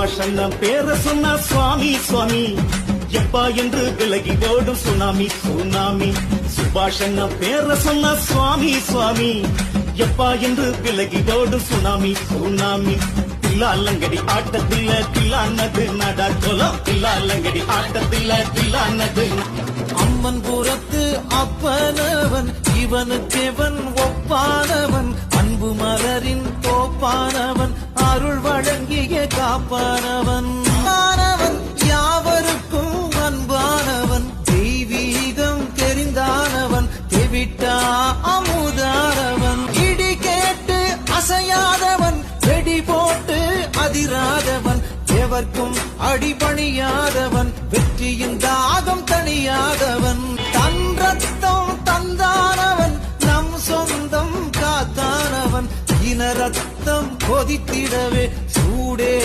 சுபாஷ் பேர சொன்ன சுவாமி சுவாமி. எப்பா என்று விலகி ஓடும் சுனாமி சுனாமி. சுபாஷன்ன பேர சொன்ன சுவாமி சுவாமி. எப்பா என்று விலகி ஓடும் சுனாமி சுனாமி. தில்லாலங்கடி ஆட்டத்தில் தில்லானது நடா கொலம். தில்லாலங்கடி ஆட்டத்தில் தில்லானது அம்மன் புறத்து அப்பனவன் இவனுக்கெவன் ஒப்பானவன் வழங்கிய காப்பானவன். மாணவன் யாவருக்கும் அன்பானவன். தெய்வீகம் தெரிந்தானவன் தெவிட்டா அமுதானவன். இடி கேட்டு அசையாதவன் வெடி போட்டு அதிராதவன். எவர்க்கும் அடிபணியாதவன் வெற்றியின் தாகம் தனியாதவன் தன் ரத்தம் தந்தானவன் நம் சொந்தம் காத்தானவன். இன ரத்தம் கொதித்திடவே day.